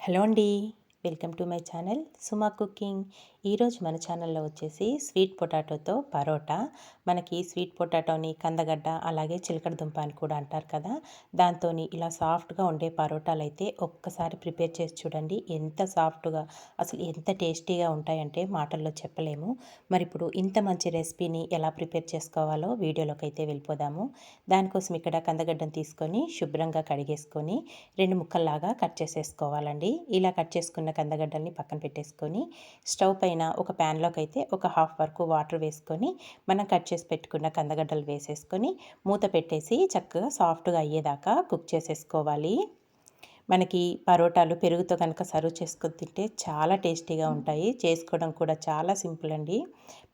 Hello అండి welcome to my channel Suma cooking. ఈరోజు మన ఛానల్లో వచ్చేసి స్వీట్ పొటాటోతో పరోటా. మనకి స్వీట్ పొటాటోని కందగడ్డ అలాగే చిలకడ దుంప అని కూడా అంటారు కదా. దాంతో ఇలా సాఫ్ట్గా ఉండే పరోటాలు అయితే ఒక్కసారి ప్రిపేర్ చేసి చూడండి. ఎంత సాఫ్ట్గా అసలు ఎంత టేస్టీగా ఉంటాయంటే మాటల్లో చెప్పలేము. మరి ఇప్పుడు ఇంత మంచి రెసిపీని ఎలా ప్రిపేర్ చేసుకోవాలో వీడియోలోకి అయితే వెళ్ళిపోదాము. దానికోసం ఇక్కడ కందగడ్డను తీసుకొని శుభ్రంగా కడిగేసుకొని రెండు ముక్కల్లాగా కట్ చేసేసుకోవాలండి. ఇలా కట్ చేసుకున్న కందగడ్డల్ని పక్కన పెట్టేసుకొని స్టవ్ పైన ఒక ప్యాన్లోకి అయితే ఒక హాఫ్ వరకు వాటర్ వేసుకొని మనం కట్ చేసి పెట్టుకున్న కందగడ్డలు వేసేసుకొని మూత పెట్టేసి చక్కగా సాఫ్ట్గా అయ్యేదాకా కుక్ చేసేసుకోవాలి. మనకి పరోటాలు పెరుగుతో కనుక సర్వ్ చేసుకొని తింటే చాలా టేస్టీగా ఉంటాయి. చేసుకోవడం కూడా చాలా సింపుల్ అండి.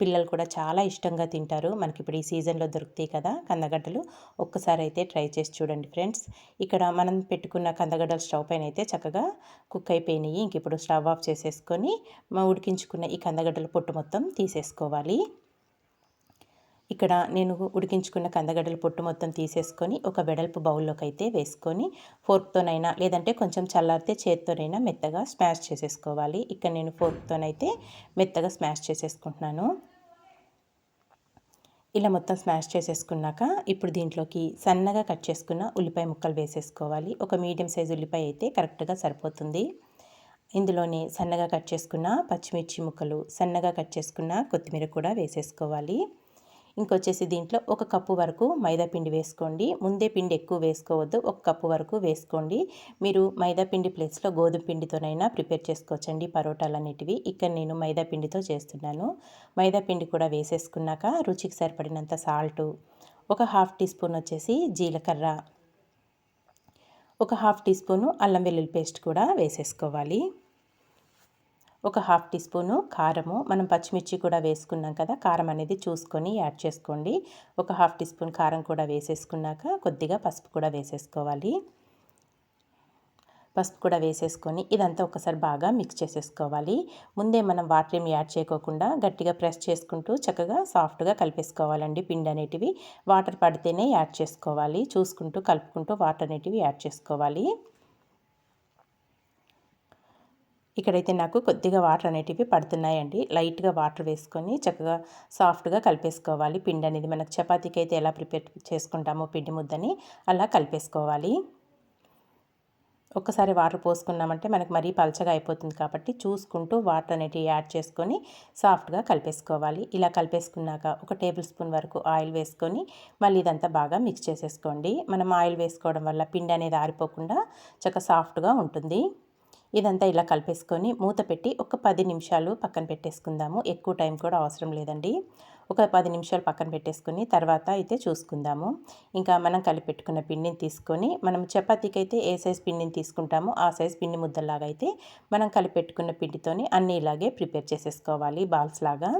పిల్లలు కూడా చాలా ఇష్టంగా తింటారు. మనకి ఇప్పుడు ఈ సీజన్లో దొరుకుతాయి కదా కందగడ్డలు. ఒక్కసారి అయితే ట్రై చేసి చూడండి ఫ్రెండ్స్. ఇక్కడ మనం పెట్టుకున్న కందగడ్డలు స్టవ్ పైన అయితే చక్కగా కుక్ అయిపోయినాయి. ఇంక ఇప్పుడు స్టవ్ ఆఫ్ చేసేసుకొని ఉడికించుకున్న ఈ కందగడ్డల పొట్టు మొత్తం తీసేసుకోవాలి. ఇక్కడ నేను ఉడికించుకున్న కందగడ్డల పొట్టు మొత్తం తీసేసుకొని ఒక వెడల్పు బౌల్లోకి అయితే వేసుకొని ఫోర్క్తోనైనా లేదంటే కొంచెం చల్లారితే చేత్తోనైనా మెత్తగా స్మాష్ చేసేసుకోవాలి. ఇక్కడ నేను ఫోర్క్తోనైతే మెత్తగా స్మాష్ చేసేసుకుంటున్నాను. ఇలా మొత్తం స్మాష్ చేసేసుకున్నాక ఇప్పుడు దీంట్లోకి సన్నగా కట్ చేసుకున్న ఉల్లిపాయ ముక్కలు వేసేసుకోవాలి. ఒక మీడియం సైజు ఉల్లిపాయ అయితే కరెక్ట్గా సరిపోతుంది. ఇందులోనే సన్నగా కట్ చేసుకున్న పచ్చిమిర్చి ముక్కలు సన్నగా కట్ చేసుకున్న కొత్తిమీర కూడా వేసేసుకోవాలి. ఇంకొచ్చేసి దీంట్లో ఒక కప్పు వరకు మైదా పిండి వేసుకోండి. ముందే పిండి ఎక్కువ వేసుకోవద్దు. ఒక కప్పు వరకు వేసుకోండి. మీరు మైదా పిండి ప్లేస్లో గోధుమ పిండితోనైనా ప్రిపేర్ చేసుకోవచ్చండి పరోటాలు అనేటివి ఇక్కడ నేను మైదా పిండితో చేస్తున్నాను. మైదా పిండి కూడా వేసేసుకున్నాక రుచికి సరిపడినంత సాల్టు ఒక హాఫ్ టీ స్పూన్ వచ్చేసి జీలకర్ర ఒక హాఫ్ టీ స్పూను అల్లం వెల్లుల్లి పేస్ట్ కూడా వేసేసుకోవాలి. ఒక హాఫ్ టీ స్పూను కారము. మనం పచ్చిమిర్చి కూడా వేసుకున్నాం కదా కారం అనేది చూసుకొని యాడ్ చేసుకోండి. ఒక హాఫ్ టీ స్పూన్ కారం కూడా వేసేసుకున్నాక కొద్దిగా పసుపు కూడా వేసేసుకోవాలి. పసుపు కూడా వేసేసుకొని ఇదంతా ఒకసారి బాగా మిక్స్ చేసేసుకోవాలి. ముందే మనం వాటర్ ఏమి యాడ్ చేయకోకుండా గట్టిగా ప్రెస్ చేసుకుంటూ చక్కగా సాఫ్ట్గా కలిపేసుకోవాలండి పిండి అనేటివి. వాటర్ పడితేనే యాడ్ చేసుకోవాలి. చూసుకుంటూ కలుపుకుంటూ వాటర్ అనేటివి యాడ్ చేసుకోవాలి. ఇక్కడైతే నాకు కొద్దిగా వాటర్ అనేటివి పడుతున్నాయండి. లైట్గా వాటర్ వేసుకొని చక్కగా సాఫ్ట్గా కలిపేసుకోవాలి. పిండి అనేది మనకు చపాతీకి అయితే ఎలా ప్రిపేర్ చేసుకుంటామో పిండి ముద్దని అలా కలిపేసుకోవాలి. ఒక్కసారి వాటర్ పోసుకున్నామంటే మనకు మరీ పలచగా అయిపోతుంది కాబట్టి చూసుకుంటూ వాటర్ అనేటివి యాడ్ చేసుకొని సాఫ్ట్గా కలిపేసుకోవాలి. ఇలా కలిపేసుకున్నాక ఒక టేబుల్ స్పూన్ వరకు ఆయిల్ వేసుకొని మళ్ళీ ఇదంతా బాగా మిక్స్ చేసేసుకోండి. మనం ఆయిల్ వేసుకోవడం వల్ల పిండి అనేది ఆరిపోకుండా చక్కగా సాఫ్ట్గా ఉంటుంది. ఇదంతా ఇలా కలిపేసుకొని మూత పెట్టి ఒక పది నిమిషాలు పక్కన పెట్టేసుకుందాము. ఎక్కువ టైం కూడా అవసరం లేదండి. ఒక పది నిమిషాలు పక్కన పెట్టేసుకుని తర్వాత అయితే చూసుకుందాము. ఇంకా మనం కలిపెట్టుకున్న పిండిని తీసుకొని మనం చపాతీకి అయితే ఏ సైజ్ పిండిని తీసుకుంటామో ఆ సైజ్ పిండి ముద్దలాగా అయితే మనం కలిపెట్టుకున్న పిండితోని అన్నీ ఇలాగే ప్రిపేర్ చేసేసుకోవాలి బాల్స్ లాగా.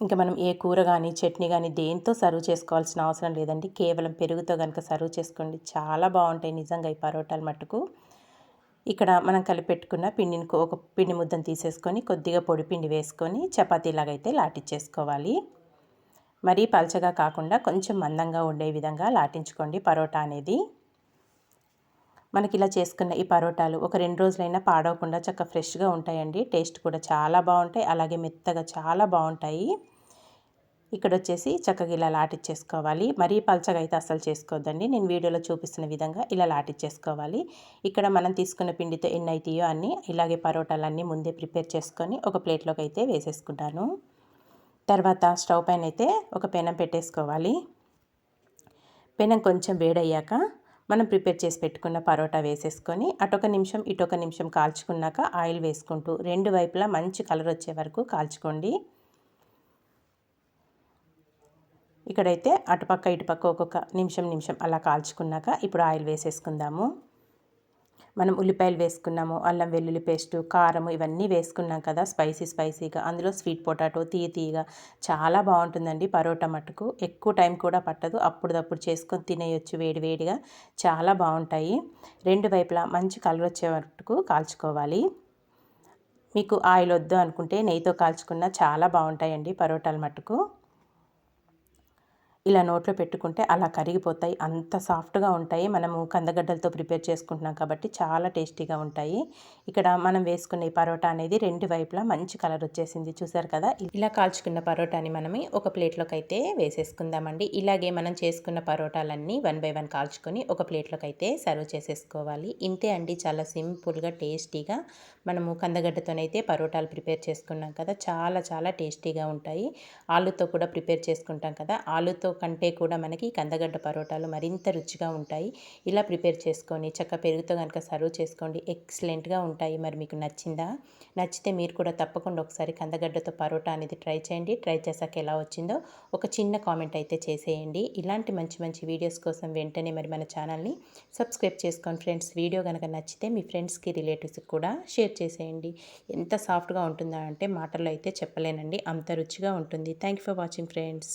ఇంకా మనం ఏ కూర కానీ చట్నీ కానీ దేంతో సర్వ్ చేసుకోవాల్సిన అవసరం లేదండి. కేవలం పెరుగుతో కనుక సర్వ్ చేసుకోండి. చాలా బాగుంటాయి నిజంగా ఈ పరోటాలు మట్టుకు ఇక్కడ మనం కలిపెట్టుకున్న పిండిని ఒక పిండి ముద్దను తీసేసుకొని కొద్దిగా పొడి పిండి వేసుకొని చపాతీలాగైతే లాటించేసుకోవాలి మరీ పలచగా కాకుండా కొంచెం మందంగా ఉండే విధంగా లాటించుకోండి పరోటా అనేది. మనకి ఇలా చేసుకున్న ఈ పరోటాలు ఒక రెండు రోజులైనా పాడవకుండా చక్క ఫ్రెష్గా ఉంటాయండి. టేస్ట్ కూడా చాలా బాగుంటాయి. అలాగే మెత్తగా చాలా బాగుంటాయి. ఇక్కడ వచ్చేసి చక్కగా ఇలా లాటిచ్చేసుకోవాలి. మరీ పల్చగా అయితే అసలు చేసుకోవద్దండి నేను వీడియోలో చూపిస్తున్న విధంగా ఇలా లాటిచ్చేసుకోవాలి. ఇక్కడ మనం తీసుకున్న పిండితో ఎన్ని అవుతాయో అన్నీ ఇలాగే పరోటాలన్నీ ముందే ప్రిపేర్ చేసుకొని ఒక ప్లేట్లోకి అయితే వేసేసుకుంటాను. తర్వాత స్టవ్ పైన అయితే ఒక పెనం పెట్టేసుకోవాలి. పెనం కొంచెం వేడయ్యాక మనం ప్రిపేర్ చేసి పెట్టుకున్న పరోటా వేసేసుకొని అటొక నిమిషం ఇటొక నిమిషం కాల్చుకున్నాక ఆయిల్ వేసుకుంటూ రెండు వైపులా మంచి కలర్ వచ్చే వరకు కాల్చుకోండి. ఇక్కడైతే అటుపక్క ఇటుపక్క ఒక్కొక్క నిమిషం నిమిషం అలా కాల్చుకున్నాక ఇప్పుడు ఆయిల్ వేసేసుకుందాము. మనం ఉల్లిపాయలు వేసుకున్నాము అల్లం వెల్లుల్లి పేస్టు కారం ఇవన్నీ వేసుకున్నాం కదా స్పైసీ స్పైసీగా. అందులో స్వీట్ పొటాటో తీయ తీయగా. చాలా బాగుంటుందండి పరోటా మట్టుకు. ఎక్కువ టైం కూడా పట్టదు. అప్పుడప్పుడు చేసుకొని తినేయొచ్చు వేడివేడిగా చాలా బాగుంటాయి. రెండు వైపులా మంచి కలర్ వచ్చే మటుకు కాల్చుకోవాలి. మీకు ఆయిల్ వద్దు అనుకుంటే నెయ్యితో కాల్చుకున్న చాలా బాగుంటాయండి పరోటాల మట్టుకు. ఇలా నోట్లో పెట్టుకుంటే అలా కరిగిపోతాయి. అంత సాఫ్ట్గా ఉంటాయి. మనము కందగడ్డలతో ప్రిపేర్ చేసుకుంటున్నాం కాబట్టి చాలా టేస్టీగా ఉంటాయి. ఇక్కడ మనం వేసుకునే పరోటా అనేది రెండు వైపులా మంచి కలర్ వచ్చేసింది. చూసారు కదా? ఇలా కాల్చుకున్న పరోటాని మనం ఒక ప్లేట్లోకి అయితే వేసేసుకుందామండి. ఇలాగే మనం చేసుకున్న పరోటాలన్నీ వన్ బై వన్ కాల్చుకొని ఒక ప్లేట్లోకి అయితే సర్వ్ చేసేసుకోవాలి. ఇంతే అండి. చాలా సింపుల్గా టేస్టీగా మనము కందగడ్డతోనైతే పరోటాలు ప్రిపేర్ చేసుకున్నాం కదా? చాలా చాలా టేస్టీగా ఉంటాయి. ఆలుతో కూడా ప్రిపేర్ చేసుకుంటాం కదా? ఆలుతో కంటే కూడా మనకి కందగడ్డ పరోటాలు మరింత రుచిగా ఉంటాయి. ఇలా ప్రిపేర్ చేసుకొని చక్క పెరుగుతో కనుక సర్వ్ చేసుకోండి. ఎక్సలెంట్గా ఉంటాయి. మరి మీకు నచ్చిందా? నచ్చితే మీరు కూడా తప్పకుండా ఒకసారి కందగడ్డతో పరోటా అనేది ట్రై చేయండి. ట్రై చేశాక ఎలా వచ్చిందో ఒక చిన్న కామెంట్ అయితే చేసేయండి. ఇలాంటి మంచి మంచి వీడియోస్ కోసం వెంటనే మరి మన ఛానల్ని సబ్స్క్రైబ్ చేసుకోండి ఫ్రెండ్స్ వీడియో కనుక నచ్చితే మీ ఫ్రెండ్స్కి రిలేటివ్స్కి కూడా షేర్ చేసేయండి. ఎంత సాఫ్ట్గా ఉంటుందా అంటే మాటల్లో అయితే చెప్పలేనండి. అంత రుచిగా ఉంటుంది. Thank for watching friends.